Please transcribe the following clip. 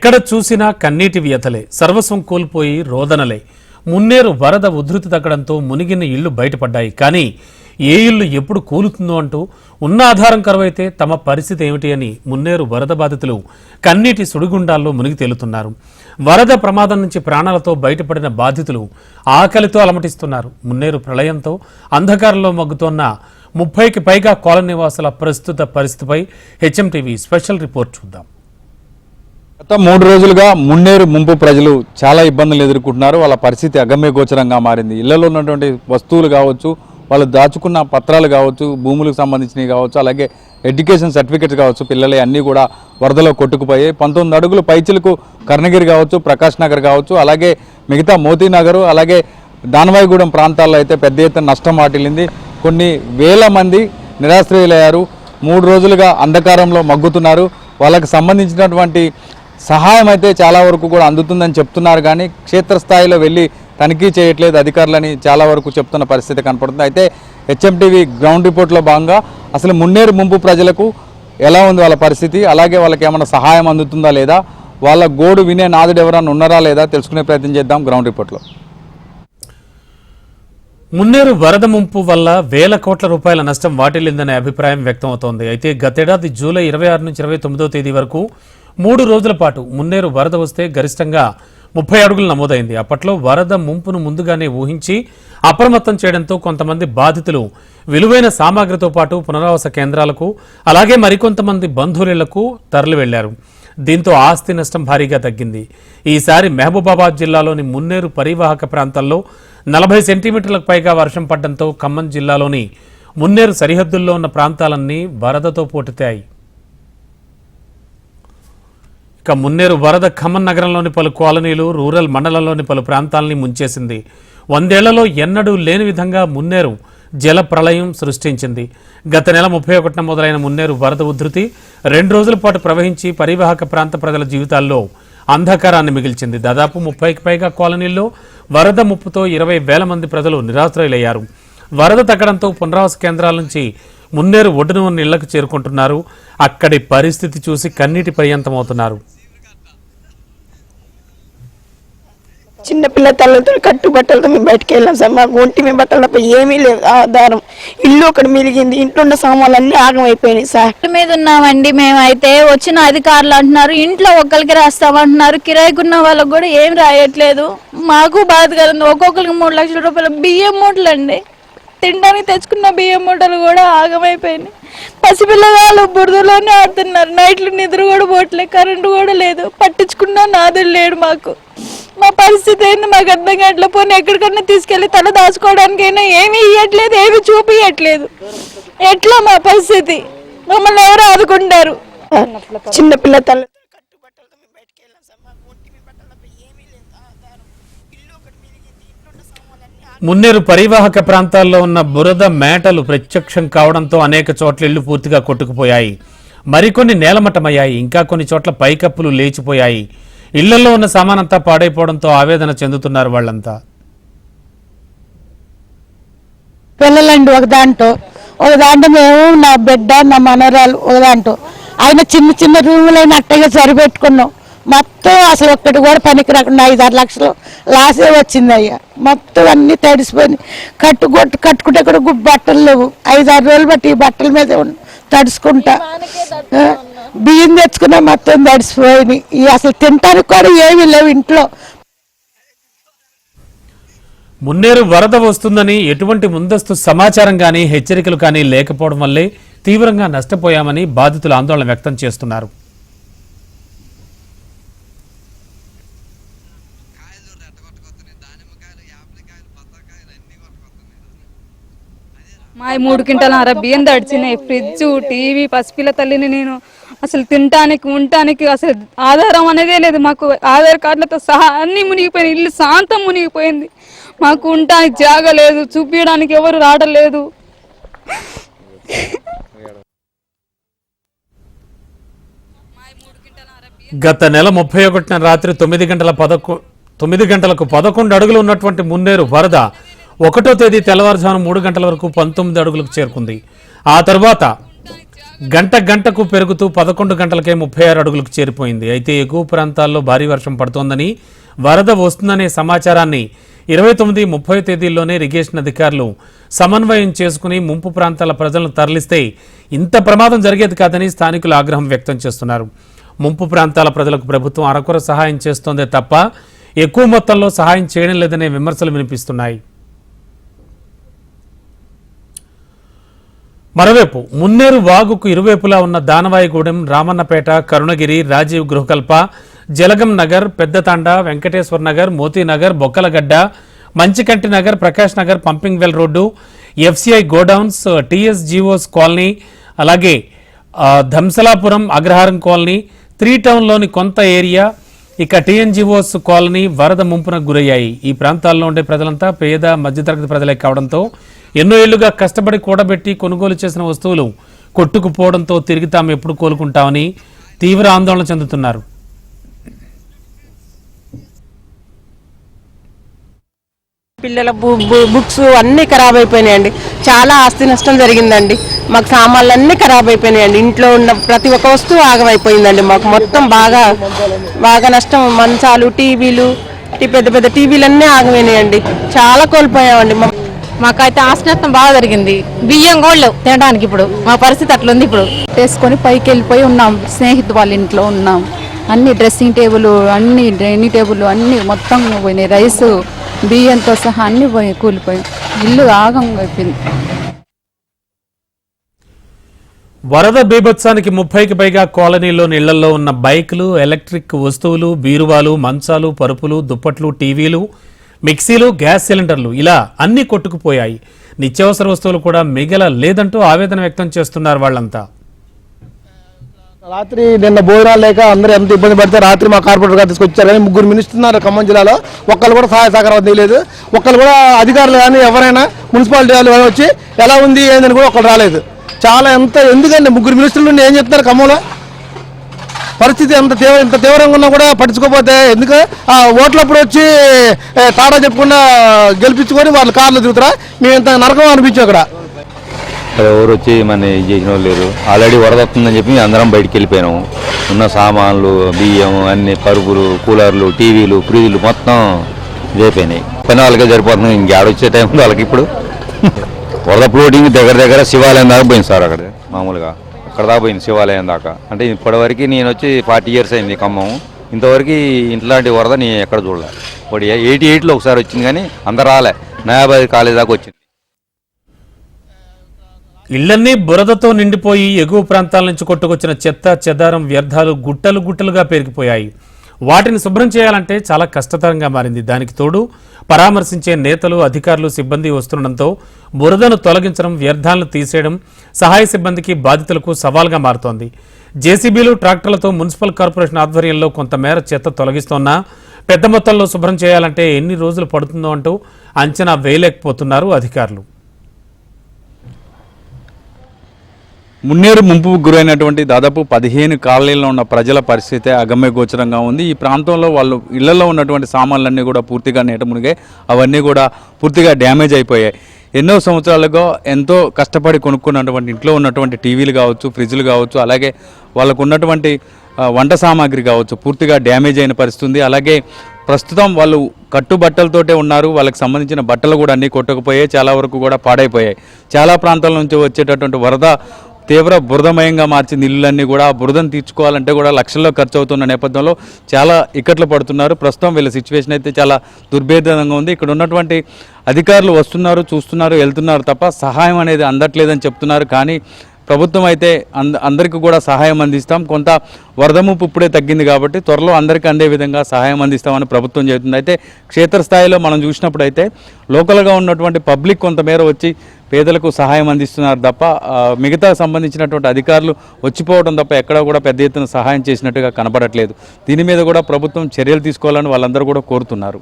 ఎక్కడ చూసినా కన్నీటి వ్యతలే సర్వస్వం కోల్పోయి రోదనలే. మున్నేరు వరద ఉధృతి తగ్గడంతో మునిగిన ఇళ్ళు బయటపడ్డాయి. కానీ ఏ ఇల్లు ఎప్పుడు కూలుతుందో అంటూ ఉన్న ఆధారం కరువైతే తమ పరిస్థితి ఏమిటి అని మున్నేరు వరద బాధితులు కన్నీటి సుడిగుండాల్లో మునిగి తేలుతున్నారు. వరద ప్రమాదం నుంచి ప్రాణాలతో బయటపడిన బాధితులు ఆకలితో అలమటిస్తున్నారు. మున్నేరు ప్రళయంతో అంధకారంలో మగ్గుతోన్న ముప్పైకి పైగా కాలనీ నివాసుల ప్రస్తుత పరిస్థితిపై హెచ్ఎంటీవీ స్పెషల్ రిపోర్ట్ చూద్దాం. గత మూడు రోజులుగా మున్నేరు ముంపు ప్రజలు చాలా ఇబ్బందులు ఎదుర్కొంటున్నారు. వాళ్ళ పరిస్థితి అగమ్యగోచరంగా మారింది. ఇళ్ళలో ఉన్నటువంటి వస్తువులు కావచ్చు వాళ్ళు దాచుకున్న పత్రాలు కావచ్చు భూములకు సంబంధించినవి కావచ్చు అలాగే ఎడ్యుకేషన్ సర్టిఫికెట్స్ కావచ్చు పిల్లలు అన్నీ కూడా వరదలో కొట్టుకుపోయాయి. పంతొమ్మిది అడుగులు పైచిలకు కర్ణగిరి కావచ్చు ప్రకాష్ నగర్ కావచ్చు అలాగే మిగతా మోతీనగర్ అలాగే దానవాయిగూడెం ప్రాంతాల్లో అయితే పెద్ద ఎత్తున నష్టం వాటిల్లింది. కొన్ని వేల మంది నిరాశ్రయులయ్యారు. మూడు రోజులుగా అంధకారంలో మగ్గుతున్నారు. వాళ్ళకి సంబంధించినటువంటి సహాయం అయితే చాలా వరకు కూడా అందుతుందని చెప్తున్నారు కానీ క్షేత్రస్థాయిలో వెళ్ళి తనిఖీ చేయట్లేదు అధికారులని చాలా వరకు చెప్తున్న పరిస్థితి కనపడుతుంది. అయితే హెచ్ఎంటీవీ గ్రౌండ్ రిపోర్ట్లో భాగంగా అసలు మున్నేరు ముంపు ప్రజలకు ఎలా ఉంది వాళ్ళ పరిస్థితి? అలాగే వాళ్ళకి ఏమైనా సహాయం అందుతుందా లేదా? వాళ్ళ గోడు వినే నాదుడు ఎవరైనా ఉన్నారా లేదా? తెలుసుకునే ప్రయత్నం చేద్దాం గ్రౌండ్ రిపోర్ట్లో. మున్నేరు వరద ముంపు వల్ల వేల కోట్ల రూపాయల నష్టం వాటిల్లిందనే అభిప్రాయం వ్యక్తమవుతోంది. అయితే గతేడాది జూలై ఇరవై ఆరు నుంచి ఇరవై తొమ్మిదో తేదీ వరకు మూడు రోజుల పాటు మున్నేరు వరద వస్తే గరిష్టంగా ముప్పై అడుగులు నమోదైంది. అప్పట్లో వరద ముంపును ముందుగానే ఊహించి అప్రమత్తం చేయడంతో కొంతమంది బాధితులు విలువైన సామాగ్రితో పాటు పునరావాస కేంద్రాలకు అలాగే మరికొంతమంది బంధువులకు తరలి వెళ్ళారు దీంతో ఆస్తి నష్టం భారీగా తగ్గింది. ఈసారి మహబూబాబాద్ జిల్లాలోని మున్నేరు పరివాహక ప్రాంతాల్లో నలభై సెంటీమీటర్లకు పైగా వర్షం పడడంతో ఖమ్మం జిల్లాలోని మున్నేరు సరిహద్దుల్లో ఉన్న ప్రాంతాలన్నీ వరదతో పోటెత్తాయి. ఇక మున్నేరు వరద ఖమ్మం నగరంలోని పలు కాలనీలు రూరల్ మండలంలోని పలు ప్రాంతాలని ముంచేసింది. వందేళ్ళలో ఎన్నడూ లేని విధంగా మున్నేరు జల ప్రళయం సృష్టించింది. గత నెల ముప్పై ఒకటిన మొదలైన మున్నేరు వరద ఉధృతి రెండు రోజుల పాటు ప్రవహించి పరివాహక ప్రాంత ప్రజల జీవితాల్లో అంధకారాన్ని మిగిల్చింది. దాదాపు ముప్పైకి పైగా కాలనీల్లో వరద ముప్పుతో ఇరవై వేల మంది ప్రజలు నిరాశ్రయులయ్యారు. వరద తగ్గడంతో పునరావాస కేంద్రాల నుంచి మున్నేరు ఒడ్డున ఉన్న ఇళ్ళకు చేరుకుంటున్నారు. అక్కడి పరిస్థితి చూసి కన్నీటి పర్యంతమవుతున్నారు. చిన్నపిల్ల తల్లతో కట్టు బట్టలతో మేము బయటకు వెళ్ళాం సార్. మాకు ఒంటి మీ బట్టలు తప్ప ఏమీ లేదు ఆధారం. ఇల్లు ఒకటి మిలిగింది ఇంట్లో ఉన్న సామాన్లు అన్ని ఆగమైపోయినాయి సార్. మీద ఉన్నామండి మేమైతే. వచ్చిన అధికారులు అంటున్నారు ఇంట్లో ఒక్కరికి రాస్తామంటున్నారు కిరాయికున్న వాళ్ళకి కూడా ఏం రాయట్లేదు. మాకు బాధ కలిగింది. ఒక్కొక్కరికి మూడు లక్షల రూపాయలు బియ్యం మూటలు అండి తినడానికి తెచ్చుకున్న బియ్యం మూటలు కూడా ఆగమైపోయినాయి పసిపిల్లగాళ్ళు బురదలోనే ఆడుతున్నారు. నైట్లు నిద్ర కూడా పోవట్లేదు. కరెంటు కూడా లేదు. పట్టించుకున్న నాదులు లేడు మాకు. మా పరిస్థితి ఏంది? మాకు అర్థం కావట్లేదు పోనీ ఎక్కడికన్నా తీసుకెళ్ళి తల దాచుకోవడానికైనా ఏమీ ఇవ్వట్లేదు ఏమీ చూపించట్లేదు ఎట్లా మా పరిస్థితి? మమ్మల్ని ఎవరు ఆదుకుంటారు? చిన్నపిల్ల అన్ని మున్నేరు పరివాహక ప్రాంతాల్లో ఉన్న బురద మేటలు ప్రత్యక్షం కావడంతో అనేక చోట్ల ఇళ్ళు పూర్తిగా కొట్టుకుపోయాయి. మరికొన్ని నేలమట్టమయ్యాయి. ఇంకా కొన్ని చోట్ల పైకప్పులు లేచిపోయాయి. ఇళ్ళలో ఉన్న సామానంతా పాడైపోవడంతో ఆవేదన చెందుతున్నారు వాళ్ళంతా. పిల్లలండి ఒక దాంట్లో. ఒక దాంట్లో మేము నా బిడ్డ నా మనరాలు ఒక దాంట్లో. ఆయన చిన్న చిన్న రూములైన అట్టగా సరిపెట్టుకున్నాం. మొత్తం అసలు ఒక్కటి కూడా పనికి రాకుండా ఐదు ఆరు లక్షలు లాసే వచ్చింది అయ్యా. మొత్తం అన్ని తడిసిపోయినాయి. కట్టుకొట్టు కట్టుకుంటే కూడా గు- బట్టలు లేవు. ఐదు ఆరు రోజులు బట్టి ఈ బట్టల మీదే తడుచుకుంటా. బియ్యం తెచ్చుకున్నా మొత్తం తడిసిపోయినాయి ఈ అసలు తినటానికి కూడా ఏమీ లేవు ఇంట్లో. మున్నేరు వరద వస్తుందని ఎటువంటి ముందస్తు సమాచారం కానీ హెచ్చరికలు కానీ లేకపోవడం వల్లే తీవ్రంగా నష్టపోయామని బాధితులు ఆందోళన వ్యక్తం చేస్తున్నారు. మా మూడు క్వింటాల బియ్యం తడిచినాయి ఫ్రిడ్జ్ టీవీ పసిపిల్ల తల్లిని నేను అసలు తినటానికి ఉండటానికి అసలు ఆధారం అనేదే లేదు. మాకు ఆధార్ కార్డులతో సహా అన్నీ మునిగిపోయినాయి. ఇల్లు శాంతం మునిగిపోయింది. మాకు ఉండటానికి జాగ లేదు. చూపించడానికి ఎవరు రావట్లేదు. గత నెల ముప్పై ఒకటిన రాత్రి తొమ్మిది గంటల పదకొ తొమ్మిది గంటలకు పదకొండు అడుగులు ఉన్నటువంటి మున్నేరు వరద ఒకటో తేదీ తెల్లవారుజామున మూడు గంటల వరకు పంతొమ్మిది అడుగులకు చేరుకుంది. ఆ తర్వాత గంట గంటకు పెరుగుతూ పదకొండు గంటలకే ముప్పై ఆరు అడుగులకు చేరిపోయింది. అయితే ఎగువ ప్రాంతాల్లో భారీ వర్షం పడుతోందని వరద వస్తుందనే సమాచారాన్ని ఇరవై తొమ్మిది ముప్పై తేదీల్లోనే ఇరిగేషన్ అధికారులు సమన్వయం చేసుకుని ముంపు ప్రాంతాల ప్రజలను తరలిస్తే ఇంత ప్రమాదం జరిగేది కాదని స్థానికులు ఆగ్రహం వ్యక్తం చేస్తున్నారు. ముంపు ప్రాంతాల ప్రజలకు ప్రభుత్వం అరకొర సహాయం చేస్తోందే తప్ప ఎక్కువ మొత్తంలో సహాయం చేయడం లేదనే విమర్శలు వినిపిస్తున్నాయి. మరోవైపు మున్నేరు వాగుకు ఇరువైపులా ఉన్న Danavaigudem Ramannapeta Karunagiri Rajiv Gruhakalpa Jalagam Nagar Peddatanda Venkateshwar Nagar Motinagar Bokkalagadda Manchikanti Nagar Prakash Nagar pumping well road FCI godowns TSGOs colony అలాగే ధంసలాపురం అగ్రహారం కాలనీ త్రీ టౌన్లోని కొంత ఏరియా ఇక టీఎన్జిఓస్ కాలనీ వరద ముంపునకు గురయ్యాయి. ఈ ప్రాంతాల్లో ఉండే ప్రజలంతా పేద మధ్యతరగతి ప్రజలే కావడంతో ఎన్నో ఏళ్ళుగా కష్టపడి కూడబెట్టి కొనుగోలు చేసిన వస్తువులు కొట్టుకుపోవడంతో తిరిగి తాము ఎప్పుడు కోలుకుంటామని తీవ్ర ఆందోళన చెందుతున్నారు. పిల్లల బు- బుక్స్ అన్నీ ఖరాబ్ అయిపోయినాయండి. చాలా ఆస్తి నష్టం జరిగిందండి. మాకు సామాన్లు అన్నీ ఖరాబ్ అయిపోయినాయండి. ఇంట్లో ఉన్న ప్రతి ఒక్క వస్తువు ఆగమైపోయిందండి. మాకు మొత్తం బాగా బాగా నష్టం. మంచాలు టీవీలు పెద్ద పెద్ద టీవీలు అన్నీ ఆగమైనాయండి. చాలా కోల్పోయామండి. మా మాకైతే ఆస్తి నష్టం బాగా జరిగింది. బియ్యం కూడా లేవు తినడానికి ఇప్పుడు. మా పరిస్థితి అట్లుంది ఇప్పుడు. వేసుకొని పైకి వెళ్ళిపోయి ఉన్నాం. స్నేహితు వాళ్ళ ఇంట్లో ఉన్నాం. అన్ని డ్రెస్సింగ్ టేబుల్ అన్ని డైనింగ్ టేబుల్ అన్ని మొత్తం పోయినాయి. రైస్ బియ్యంతో సహా అన్ని పోయి కూలిపోయి. ఇల్లు ఆగం అయిపోయింది. వరద బీభత్సానికి ముప్పైకి పైగా కాలనీలోని ఇళ్ళలో ఉన్న బైకులు ఎలక్ట్రిక్ వస్తువులు బీరువాలు మంచాలు పరుపులు దుప్పట్లు టీవీలు మిక్సీలు గ్యాస్ సిలిండర్లు ఇలా అన్ని కొట్టుకుపోయాయి. నిత్యావసర వస్తువులు కూడా మిగల లేదంటూ ఆవేదన వ్యక్తం చేస్తున్నారు వాళ్ళంతా. రాత్రి నిన్న భోజనాలు లేక అందరూ ఎంత ఇబ్బంది పడితే రాత్రి మా కార్పొరేటర్ గారు తీసుకొచ్చారు కానీ ముగ్గురు మినిస్టర్ ఉన్నారు ఖమ్మం జిల్లాలో. ఒక్కరు కూడా సహాయ సహకారం తెలియలేదు ఒక్కరు కూడా అధికారులు కానీ ఎవరైనా మున్సిపాలిటీ వాళ్ళు కానీ వచ్చి ఎలా ఉంది ఏందని కూడా ఒకరు రాలేదు. చాలా ఎంత ఎందుకండి ముగ్గురు మినిస్టర్లు ఏం చెప్తున్నారు ఖమ్మంలో? పరిస్థితి ఎంత తీవ్ర ఇంత తీవ్రంగా ఉన్నా కూడా పట్టించుకోకపోతే ఎందుకు? ఆ ఓట్లప్పుడు వచ్చి తాడా చెప్పకుండా గెలిపించుకొని వాళ్ళు కార్లు దిగుతారా మేము ఇంత నరకం అనిపించాం అక్కడ. ఎవరు వచ్చి మన ఇది చేసిన వాళ్ళు లేరు. ఆల్రెడీ వరద వస్తుందని చెప్పి అందరం బయటికి వెళ్ళిపోయినాము ఉన్న సామాన్లు బియ్యం అన్ని పరుపులు కూలర్లు టీవీలు ఫ్రిడ్జ్లు మొత్తం ఇదైపోయినాయి. పని వాళ్ళకే సరిపోతుంది. ఇంకేడొచ్చే టైం వాళ్ళకి ఇప్పుడు. వరద ఫ్లోటింగ్ దగ్గర దగ్గర శివాలయం దాకా పోయింది సార్ అక్కడ మామూలుగా. అక్కడ దాకా పోయింది శివాలయం దాకా. అంటే ఇప్పటివరకు నేను వచ్చి ఫార్టీ ఇయర్స్ అయింది ఖమ్మం. ఇంతవరకు ఇంట్లాంటి వరద నేను ఎక్కడ చూడలే. ఇప్పుడు ఎయిటీ ఎయిట్లో ఒకసారి వచ్చింది కానీ అందరు రాలే. నయాబాద్ కాలేజ్ దాకా వచ్చింది. ఇళ్ళన్నీ బురదతో నిండిపోయి ఎగువ ప్రాంతాల నుంచి కొట్టుకొచ్చిన చెత్త చెదారం వ్యర్థాలు గుట్టలు గుట్టలుగా పెరిగిపోయాయి వాటిని శుభ్రం చేయాలంటే చాలా కష్టతరంగా మారింది. దానికి తోడు పరామర్శించే నేతలు అధికారులు సిబ్బంది వస్తుండడంతో బురదను తొలగించడం వ్యర్థాలను తీసేయడం సహాయ సిబ్బందికి బాధితులకు సవాల్గా మారుతోంది. జేసీబీలు ట్రాక్టర్లతో మున్సిపల్ కార్పొరేషన్ ఆధ్వర్యంలో కొంతమేర చెత్త తొలగిస్తోన్నా పెద్ద మొత్తంలో శుభ్రం చేయాలంటే ఎన్ని రోజులు పడుతుందో అంటూ అంచనా వేయలేకపోతున్నారు అధికారులు. మున్నేరు ముంపు గురైనటువంటి దాదాపు పదిహేను కాలనీల్లో ఉన్న ప్రజల పరిస్థితి అగమ్య గోచరంగా ఉంది. ఈ ప్రాంతంలో వాళ్ళు ఇళ్ళలో ఉన్నటువంటి సామాన్లన్నీ కూడా పూర్తిగా నీట మునిగాయి. అవన్నీ కూడా పూర్తిగా డ్యామేజ్ అయిపోయాయి. ఎన్నో సంవత్సరాలుగా ఎంతో కష్టపడి కొనుక్కున్నటువంటి ఇంట్లో ఉన్నటువంటి టీవీలు కావచ్చు ఫ్రిడ్జ్లు కావచ్చు అలాగే వాళ్ళకు ఉన్నటువంటి వంట సామాగ్రి కావచ్చు పూర్తిగా డ్యామేజ్ అయిన పరిస్థితి ఉంది అలాగే ప్రస్తుతం వాళ్ళు కట్టుబట్టలతోటే ఉన్నారు. వాళ్ళకి సంబంధించిన బట్టలు కూడా అన్నీ కొట్టకపోయాయి. చాలా వరకు కూడా పాడైపోయాయి. చాలా ప్రాంతాల నుంచి వచ్చేటటువంటి వరద తీవ్ర బురదమయంగా మార్చింది ఇల్లులన్నీ కూడా. ఆ బురదను తీర్చుకోవాలంటే కూడా లక్షల్లో ఖర్చు అవుతున్న నేపథ్యంలో చాలా ఇక్కట్లు పడుతున్నారు. ప్రస్తుతం వీళ్ళ సిచ్యువేషన్ అయితే చాలా దుర్భేదంగా ఉంది. ఇక్కడ ఉన్నటువంటి అధికారులు వస్తున్నారు చూస్తున్నారు వెళ్తున్నారు తప్ప సహాయం అనేది అందట్లేదని చెప్తున్నారు. కానీ ప్రభుత్వం అయితే అంద అందరికీ కూడా సహాయం అందిస్తాం. కొంత వరద ముప్పు ఇప్పుడే తగ్గింది కాబట్టి త్వరలో అందరికీ అందే విధంగా సహాయం అందిస్తామని ప్రభుత్వం చెబుతుంది. అయితే క్షేత్రస్థాయిలో మనం చూసినప్పుడు అయితే లోకల్గా ఉన్నటువంటి పబ్లిక్ కొంతమేర వచ్చి పేదలకు సహాయం అందిస్తున్నారు తప్ప మిగతా సంబంధించినటువంటి అధికారులు వచ్చిపోవడం తప్ప ఎక్కడా కూడా పెద్ద ఎత్తున సహాయం చేసినట్టుగా కనబడట్లేదు దీని మీద కూడా ప్రభుత్వం చర్యలు తీసుకోవాలని వాళ్ళందరూ కూడా కోరుతున్నారు.